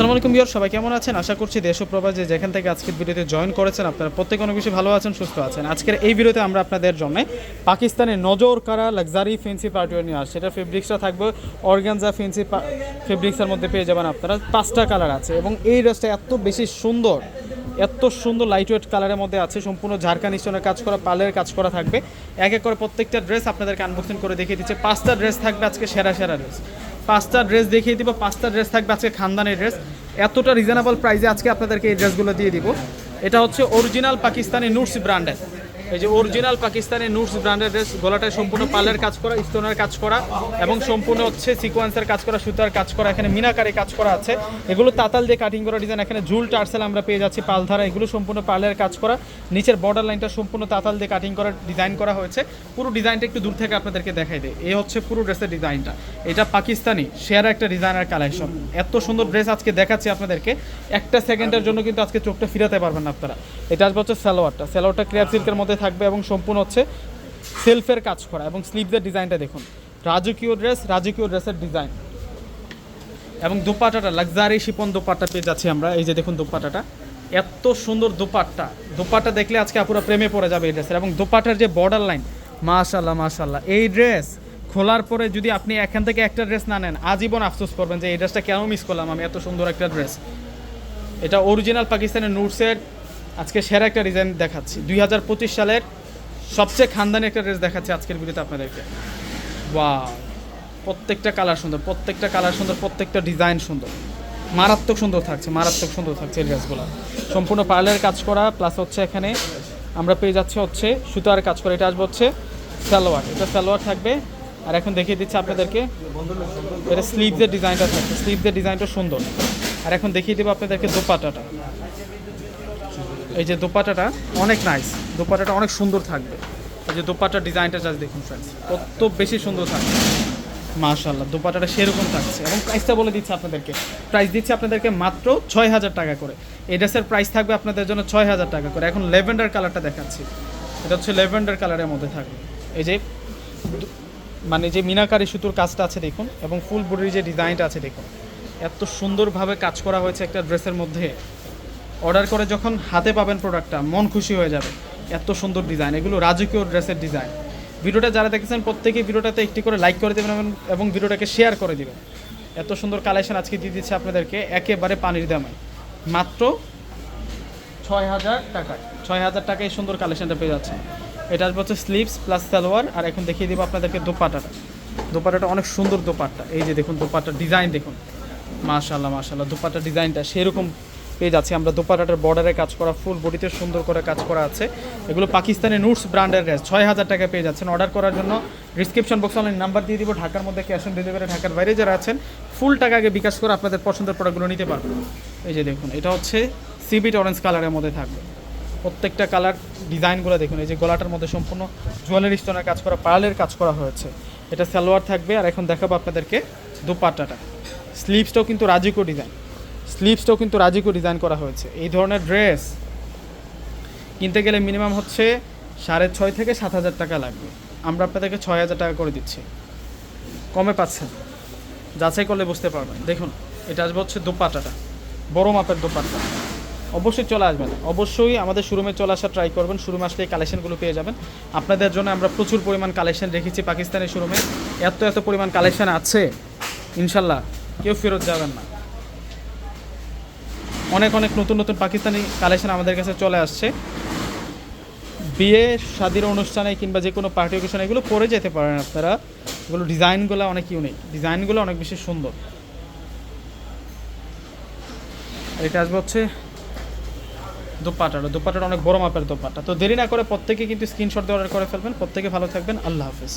আসসালামু আলাইকুম বিয়ার সবাই কেমন আছেন? আশা করছি দেশ যেখান থেকে আজকের ভিডিওতে জয়েন করেছেন, আপনারা প্রত্যেকে অনেক বেশি ভালো আছেন, সুস্থ আছেন। আজকের এই ভিডিওতে আমরা আপনাদের জন্য পাকিস্তানের নজর কারা লাক্সারি ফেন্সি পার্টিওয়ার নিয়ে আসছে। এটা ফেব্রিক্সটা থাকবে অর্গানজা ফেন্সি ফেব্রিক্সের মধ্যে পেয়ে যাবেন আপনারা। পাঁচটা কালার আছে এবং এই ড্রেসটা এত বেশি সুন্দর, এত সুন্দর লাইট ওয়েট কালারের মধ্যে আছে। সম্পূর্ণ ঝাড়খান স্টোনের কাজ করা পালের কাজ করা থাকবে। এক এক করে প্রত্যেকটা ড্রেস আপনাদেরকে আনবক্সিং করে দেখিয়ে দিচ্ছে। পাঁচটা ড্রেস থাকবে আজকে সেরা সেরা ড্রেস পাঁচটা ড্রেস দেখিয়ে দিব, পাঁচটা ড্রেস থাকবে আজকে খানদানের ড্রেস। এতটা রিজনেবল প্রাইসে আজকে আপনাদেরকে এই ড্রেসগুলো দিয়ে দিব। এটা হচ্ছে অরিজিনাল পাকিস্তানি নুটস ব্র্যান্ডের এই যে অরিজিনাল পাকিস্তানি নুটস ব্র্যান্ডের ড্রেস গলাটায় সম্পূর্ণ পালের কাজ করা স্টোনের কাজ করা, এবং সম্পূর্ণ হচ্ছে সিকোয়েন্সের কাজ করা, সুতার কাজ করা, এখানে মিনাকারে কাজ করা আছে। এগুলো তাতাল দিয়ে কাটিং করা ডিজাইন এখানে ঝুল টার্সেল আমরা পেয়ে যাচ্ছি পালধারা, এগুলো সম্পূর্ণ পালের কাজ করা। নিচের বর্ডার লাইনটা সম্পূর্ণ তাতাল দিয়ে কাটিং করা ডিজাইন করা হয়েছে। পুরো ডিজাইনটা একটু দূর থেকে আপনাদেরকে দেখাই দেয় এই হচ্ছে পুরো ড্রেসের ডিজাইনটা এটা পাকিস্তানি, সেরা একটা ডিজাইনার কালেকশন এত সুন্দর ড্রেস আজকে দেখাচ্ছি আপনাদেরকে। একটা সেকেন্ডের জন্য কিন্তু আজকে চোখটা ফিরাতে পারবেন না আপনারা। এটা আসবে হচ্ছে সালোয়ারটা। সালোয়ারটা ক্রিয়ার সিল্কের মধ্যে থাকবে এবং সম্পূর্ণ হচ্ছে সেলফের কাজ করা এবং স্লিভসের ডিজাইনটা দেখুন। রাজকীয় ড্রেস, রাজকীয় ড্রেসের ডিজাইন। এবং দোপাটাটা, লাক্সারি শিপন দোপাট্টা পেয়ে যাচ্ছি আমরা। এই যে দেখুন দোপাটাটা। এত সুন্দর দোপাট্টা। দোপাট্টা দেখলে আজকে পুরো প্রেমে পড়ে যাবে এই ড্রেসের। এবং দোপাটার যে বর্ডার লাইন মাশাল্লাহ মাশাল্লাহ এই ড্রেস খোলার পরে যদি আপনি এখান থেকে একটা ড্রেস না নেন, আজীবন আফসোস করবেন যে এই ড্রেসটা কেন মিস করলাম আমি, এত সুন্দর একটা ড্রেস। এটা অরিজিনাল পাকিস্তানের নুটসের আজকে সেরা একটা ডিজাইন দেখাচ্ছি। দুই হাজার পঁচিশ সালের সবচেয়ে খানদানি একটা ড্রেস দেখাচ্ছি আজকের ভিডিওতে আপনাদেরকে। বা প্রত্যেকটা কালার সুন্দর, প্রত্যেকটা কালার সুন্দর, প্রত্যেকটা ডিজাইন সুন্দর। মারাত্মক সুন্দর থাকছে, মারাত্মক সুন্দর থাকছে এই ড্রেসগুলো সম্পূর্ণ পার্লের কাজ করা প্লাস হচ্ছে এখানে আমরা পেয়ে যাচ্ছি হচ্ছে সুতার কাজ করা। এটা আসবে হচ্ছে সালোয়ার, এটা সালোয়ার থাকবে। আর এখন দেখিয়ে দিচ্ছি আপনাদেরকে, এটা স্লিভসের ডিজাইনটা থাকছে স্লিভসের ডিজাইনটা সুন্দর। আর এখন দেখিয়ে দেবো আপনাদেরকে দোপাটাটা এই যে দোপাটাটা অনেক নাইস দোপাটাটা অনেক সুন্দর থাকবে। এই যে দোপাটার ডিজাইনটা জাস্ট দেখুন ফ্রেন্ডস কত বেশি সুন্দর থাকবে। মাশাল্লাহ দোপাটাটা সেরকম থাকছে। এবং প্রাইসটা বলে দিচ্ছে আপনাদেরকে। প্রাইস দিচ্ছে আপনাদেরকে মাত্র ছয় হাজার টাকা করে। এই ড্রেসের প্রাইস থাকবে আপনাদের জন্য ছয় হাজার টাকা করে। এখন লেভেন্ডার কালারটা দেখাচ্ছি। এটা হচ্ছে লেভেন্ডার কালারের মধ্যে থাকবে। এই যে মানে যে মিনাকারি সুতোর কাজটা আছে দেখুন, এবং ফুল বডির যে ডিজাইনটা আছে দেখুন। এত সুন্দরভাবে কাজ করা হয়েছে একটা ড্রেসের মধ্যে। অর্ডার করে যখন হাতে পাবেন প্রোডাক্টটা, মন খুশি হয়ে যাবে। এত সুন্দর ডিজাইন, এগুলো রাজকীয় ড্রেসের ডিজাইন। ভিডিওটা যারা দেখেছেন, প্রত্যেকেই ভিডিওটাতে একটি করে লাইক করে দেবেন এবং- ভিডিওটাকে শেয়ার করে দেবেন। এত সুন্দর কালেকশন আজকে দিয়ে দিচ্ছে আপনাদেরকে, একেবারে পানির দামে। মাত্র ছয় হাজার টাকায় ছয় হাজার টাকায় এই সুন্দর কালেকশনটা পেয়ে যাচ্ছে এটা হচ্ছে স্লিভস প্লাস সালোয়ার, আর এখন দেখিয়ে দিব আপনাদেরকে দোপাটাটা দোপাটাটা অনেক সুন্দর দোপাট্টা। এই যে দেখুন দোপাট্টার ডিজাইন দেখুন। মাশাল্লাহ মাশাল্লাহ দোপাট্টার ডিজাইনটা সেরকম পেয়ে যাচ্ছে। আমরা দোপাটাটার বর্ডারে কাজ করা ফুল বডিতে সুন্দর করে কাজ করা আছে। এগুলো পাকিস্তানি নুটস ব্র্যান্ডের ড্রেস ছয় হাজার টাকা পেয়ে যাচ্ছেন। অর্ডার করার জন্য ডিসক্রিপশন বক্সে অনলাইন নাম্বার দিয়ে দিব। ঢাকার মধ্যে ক্যাশ অন ডেলিভারি ঢাকার বাইরে যারা আছেন ফুল টাকা আগে বিকাশ করে আপনাদের পছন্দের প্রোডাক্টগুলো নিতে পারবেন। এই যে দেখুন, এটা হচ্ছে সিবিট অরেঞ্জ কালারের মধ্যে থাকবে। প্রত্যেকটা কালার ডিজাইনগুলো দেখুন। এই যে গলাটার মধ্যে সম্পূর্ণ জুয়েলারি স্টোনের কাজ করা পার্লের কাজ করা হয়েছে। এটা সালোয়ার থাকবে। আর এখন দেখাবো আপনাদেরকে দুপাট্টাটা স্লিভসটাও কিন্তু রাজিকো ডিজাইন স্লিভসটাও কিন্তু রাজিকো ডিজাইন করা হয়েছে। এই ধরনের ড্রেস কিনতে গেলে মিনিমাম হচ্ছে সাড়ে ছয় থেকে সাত হাজার টাকা লাগবে। আমরা আপনাদেরকে ছয় হাজার টাকা করে দিচ্ছি। কমে পাচ্ছেন। যাচাই করলে বুঝতে পারবেন। দেখুন, এটা আসবে হচ্ছে দোপাট্টাটা বড় মাপের দোপাট্টা। অবশ্যই চলে আসবেন। অবশ্যই আমাদের শোরুমে চলে আসা ট্রাই করবেন। শোরুমে আসলে এই কালেকশনগুলো পেয়ে যাবেন। আপনাদের জন্য আমরা প্রচুর পরিমাণ কালেকশন রেখেছি পাকিস্তানের শোরুমে এত এত পরিমাণ কালেকশন আছে। ইনশাল্লাহ কেউ ফেরত যাবেন না। অনেক অনেক নতুন নতুন পাকিস্তানি কালেকশন আমাদের কাছে চলে আসছে। বিয়ে, শাদির অনুষ্ঠানে কিংবা যে কোনো পার্টি অকেশনে এগুলো পরে যেতে পারেন আপনারা। এগুলো ডিজাইনগুলো অনেক ইউনিক ডিজাইনগুলো অনেক বেশি সুন্দর। এটা আসবে হচ্ছে দোপাটাটা দোপাটাটা অনেক বড় মাপের দোপাটা। তো দেরি না করে প্রত্যেকে কিন্তু স্ক্রিনশট দিয়ে অর্ডার করে ফেলবেন। প্রত্যেকে ভালো থাকবেন। আল্লাহ হাফেজ।